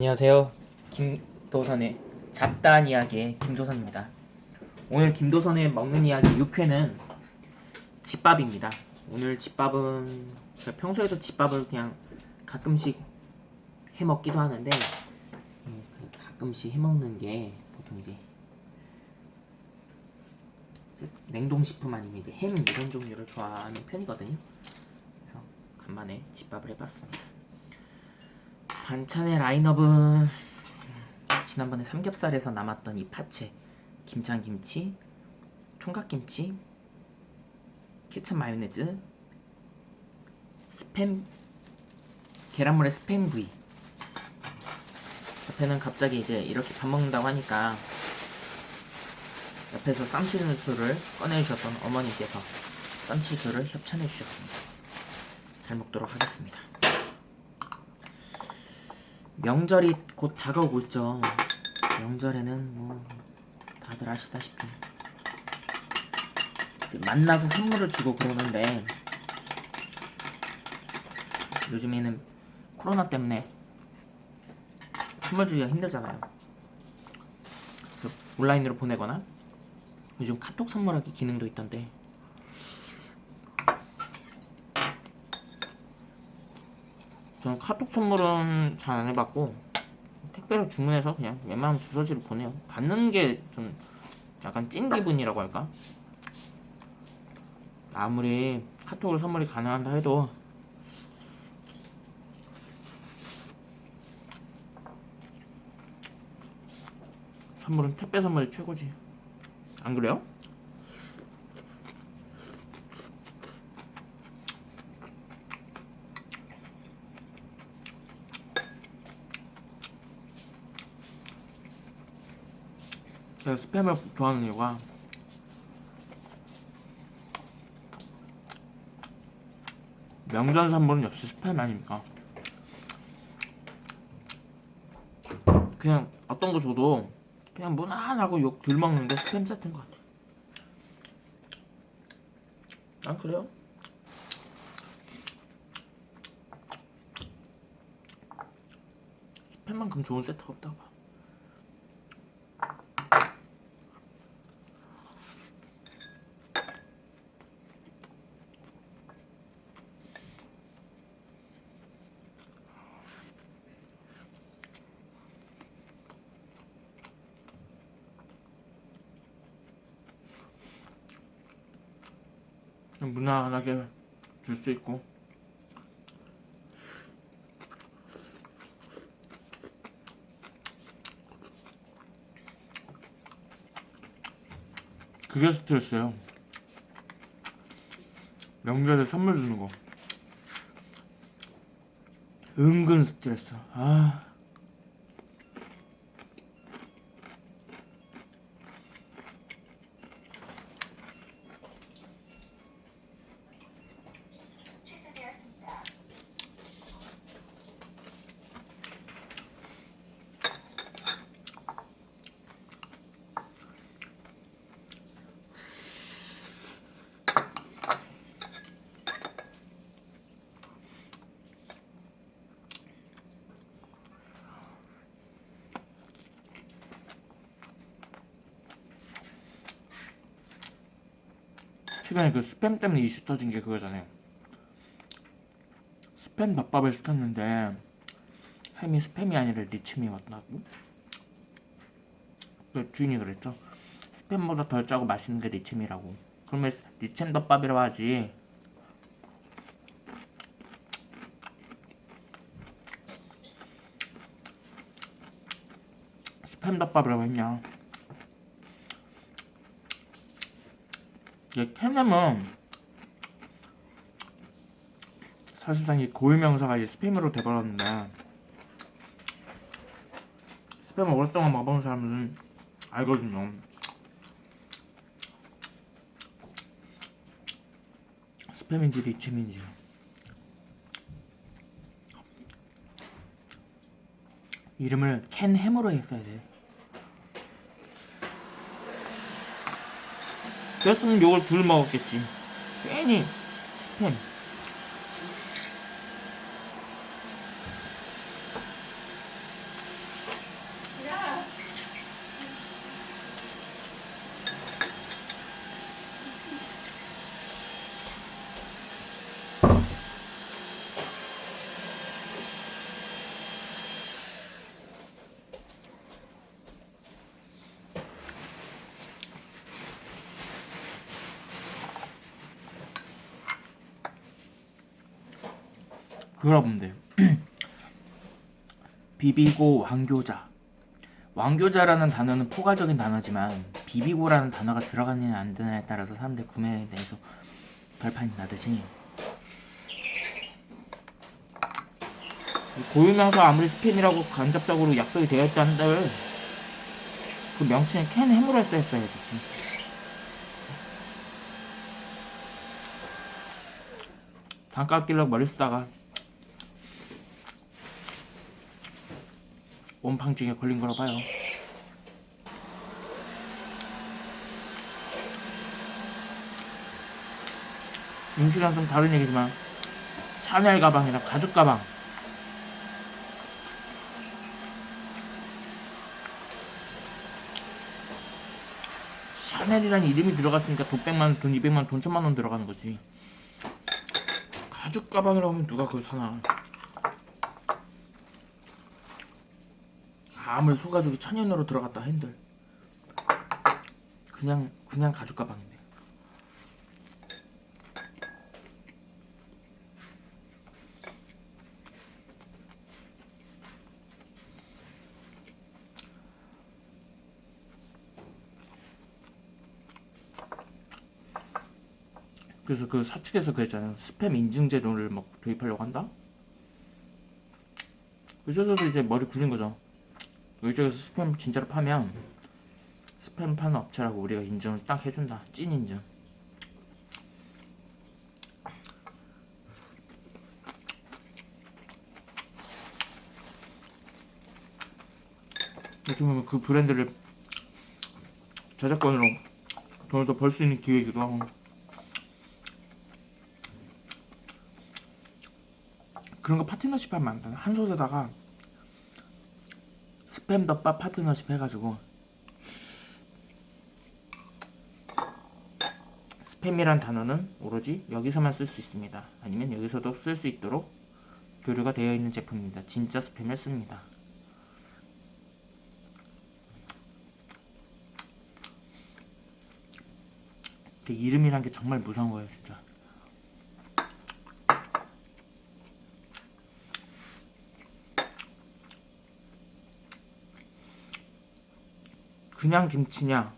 안녕하세요. 김도선의 잡다한 이야기의 김도선입니다. 오늘 김도선의 먹는 이야기 6회는 집밥입니다. 오늘 집밥은 제가 평소에도 집밥을 그냥 가끔씩 해 먹기도 하는데 음, 그 가끔씩 해 먹는 게 보통 이제 냉동식품 아니면 이제 햄 이런 종류를 좋아하는 편이거든요. 그래서 간만에 집밥을 해봤습니다. 반찬의 라인업은 지난번에 삼겹살에서 남았던 이 파채, 김장김치, 총각김치, 케첩 마요네즈, 스팸, 계란물에 스팸 구이. 옆에는 갑자기 이제 이렇게 밥 먹는다고 하니까 옆에서 쌈치를 꺼내주셨던 어머니께서 쌈치들을 협찬해 주셨습니다. 잘 먹도록 하겠습니다. 명절이 곧 다가오고 있죠. 명절에는 뭐 다들 아시다시피 만나서 선물을 주고 그러는데 요즘에는 코로나 때문에 선물 주기가 힘들잖아요. 그래서 온라인으로 보내거나 요즘 카톡 선물하기 기능도 있던데 저는 카톡 선물은 잘 안 해봤고 택배로 주문해서 그냥 웬만하면 주소지로 보내요. 받는 게 좀 약간 찐 기분이라고 할까? 아무리 카톡으로 선물이 가능한다 해도 선물은 택배 선물이 최고지. 안 그래요? 제가 스팸을 좋아하는 이유가 명절 선물은 역시 스팸 아닙니까? 그냥 어떤 거 줘도 그냥 무난하고 욕 덜 먹는데 스팸 세트인 것 같아. 안 그래요? 스팸만큼 좋은 세트가 없다고 봐. 무난하게 줄 수 있고. 그게 스트레스예요. 명절에 선물 주는 거. 은근 스트레스. 아 최근에 그 스팸 때문에 이슈 터진 게 그거잖아요. 스팸 덮밥을 시켰는데 햄이 스팸이 아니라 리침이 왔다고? 그 주인이 그랬죠. 스팸보다 덜 짜고 맛있는 게 리침이라고. 그러면 리침 덮밥이라고 하지. 스팸 덮밥이라고 했냐? 이게 캐nem은 사실상 이 고유 명사가 이제 스팸으로 돼버렸는데 스팸을 오랫동안 먹어본 사람은 알거든요. 스팸인지 리침인지 이름을 캔햄으로 했어야 돼. 그랬으면 요걸 둘 먹었겠지. 괜히 스팸. 그거라 보면 돼요. 비비고 왕교자. 왕교자라는 단어는 포괄적인 단어지만 비비고라는 단어가 들어가느냐 안 되느냐에 따라서 사람들 구매에 대해서 결판이 나듯이 이 고유명사 아무리 스팸이라고 간접적으로 약속이 되어 있다 한들 그 명칭에 캔 해물을 써야 되지. 단가 아끼려고 머리 쓰다가 온팡증에 걸린 거라 봐요. 음식이랑 좀 다른 얘기지만 샤넬 가방이랑 가죽 가방 샤넬이라는 이름이 들어갔으니까 돈 100만 원, 돈 200만 원, 돈 1000만 원 들어가는 거지. 가죽 가방이라고 하면 누가 그걸 사나? 아무리 소가죽이 천연으로 들어갔다 핸들 그냥 그냥 가죽 가방인데. 그래서 그 사측에서 그랬잖아요. 스팸 인증 제도를 막 도입하려고 한다. 그래서 이제 머리 굴린 거죠. 이쪽에서 스팸 진짜로 파면 스팸 파는 업체라고 우리가 인증을 딱 해준다. 찐 인증. 어떻게 보면 그 브랜드를 저작권으로 돈을 더 벌 수 있는 기회이기도 하고 그런 거 파트너십 하면 안 돼. 한 손에다가 스팸 덮밥 파트너십 해가지고 스팸이란 단어는 오로지 여기서만 쓸 수 있습니다. 아니면 여기서도 쓸 수 있도록 교류가 되어 있는 제품입니다. 진짜 스팸을 씁니다. 그 이름이란 게 정말 무서운 거예요, 진짜. 그냥 김치냐,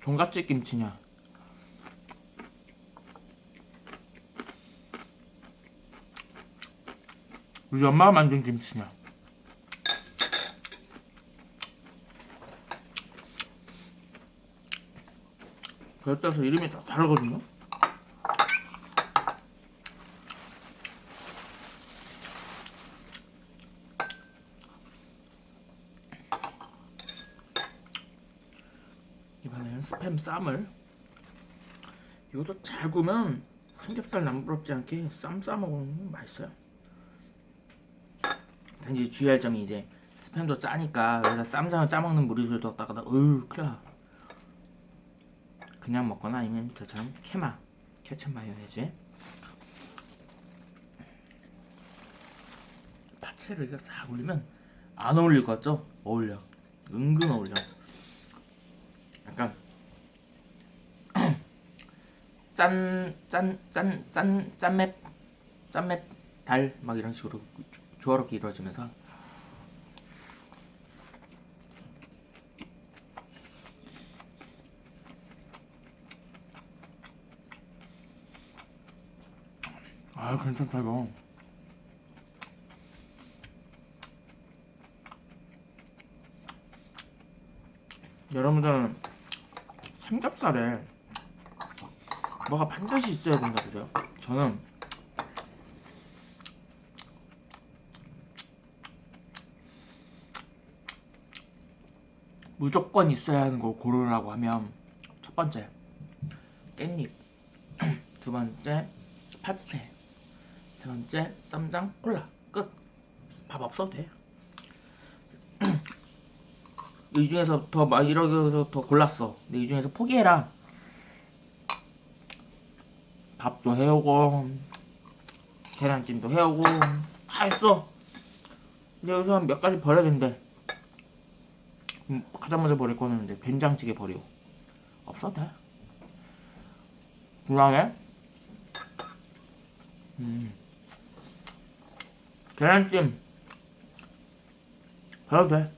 종갓집 김치냐. 우리 엄마가 만든 김치냐. 따라서 이름이 다 다르거든요. 이번에는 스팸 쌈을. 이것도 잘 구우면 삼겹살 남부럽지 않게 쌈 싸먹으면 맛있어요. 단지 주의할 점이 이제 스팸도 짜니까 여기다 쌈장을 짜먹는 무리수를 뒀다가 어휴 큰일 나. 그냥 먹거나 아니면 저처럼 케마 케첩 마요네즈. 파채를 이렇게 싹 올리면 안 어울릴 것 같죠? 어울려. 은근 어울려 약간 짠 짠 짠 짠 짠맵 짠맵 달 막 이런 식으로 조화롭게 이루어지면서. 아 괜찮다 이거. 여러분들은 삼겹살에 뭐가 반드시 있어야 된다 그래요 저는 무조건 있어야 하는 걸 고르라고 하면 첫 번째 깻잎 두 번째 파채 세 번째 쌈장 콜라 끝 밥 없어도 돼. 이 중에서 더막 이렇게 해서 더 골랐어. 근데 이 중에서 포기해라. 밥도 해오고 계란찜도 해오고 다 했어. 근데 여기서 한 몇 가지 버려야 된대. 음, 가장 먼저 버릴 거는 이제 된장찌개 버리고 없어도 돼. 그다음에 음. 계란찜 버려도 돼.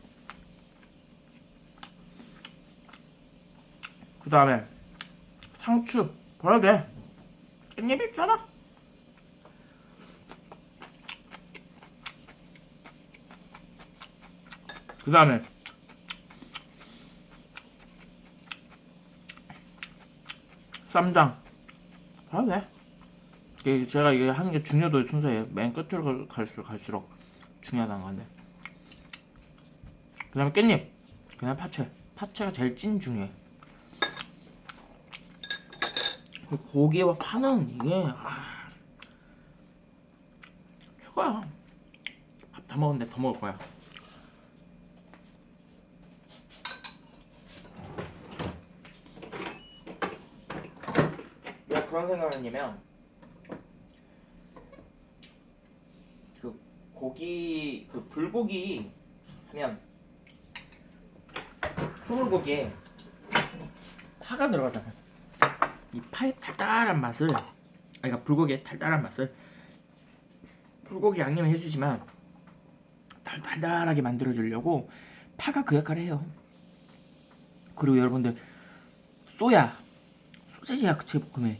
그 다음에 상추 버려도 돼. 깻잎 있잖아. 그 다음에 쌈장 버려도 돼. 이게 제가 이게 하는 게 중요도 순서예요. 맨 끝으로 갈- 갈수록 갈수록 중요하다는 건데. 그다음에 깻잎, 그다음 파채. 파채가 제일 찐 중요해. 그 고기와 파는 이게 아, 최고야. 밥 다 먹었는데 더 먹을 거야. 왜 그런 생각을 했냐면 그 고기 그 불고기 하면 소불고기에 파가 들어가잖아. 이 파의 달달한 맛을 아 그러니까 불고기의 달달한 맛을 불고기 양념을 해주지만 달- 달달하게 만들어 주려고 파가 그 역할을 해요. 그리고 여러분들 소야 소세지 야채 볶음에